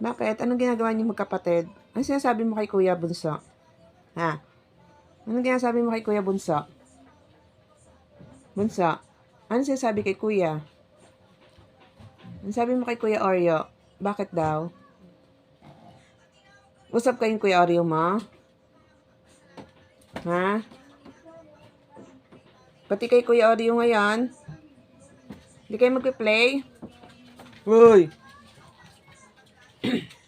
Bakit? Anong ginagawa niyo magkapatid? Ano sinasabi mo kay Kuya Bunso? Ha? Anong sinasabi mo kay Kuya Bunso? Bunso, ano sinasabi kay Kuya? Ano sabi mo kay Kuya Oreo? Bakit daw? Usap kayong Kuya Oreo mo? Ha? Pati kay Kuya Oreo ngayon? Hindi kayo magpe-play? Uy!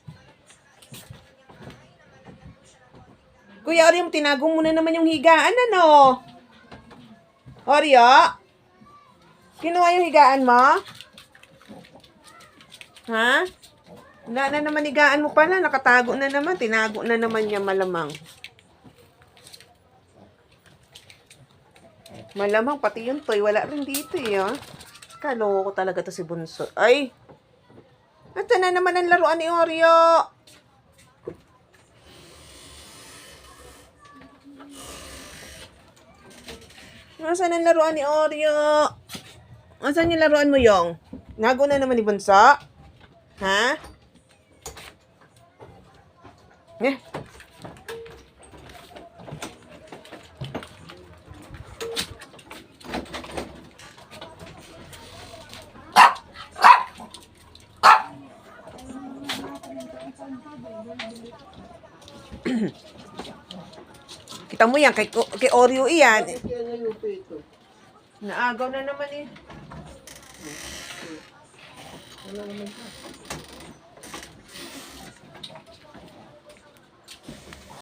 Kuya Oreo, tinago mo na naman yung higaan, ano? Oreo? Kinuha yung higaan mo? Ha? Wala na naman higaan mo pala. Nakatago na naman. Tinago na naman niya malamang. Malamang pati yung toy. Wala rin dito eh. Oh. Kaloko talaga to si Bunso. Ay! Ito na naman ang laruan ni Oreo. Nasaan ang laruan ni Oreo? Nasaan yung laruan mo, Yong? Nago na naman ni Bunso? Ha? Eh. Kita mo yan, kay, kay Oreo iyan. Naagaw na naman eh.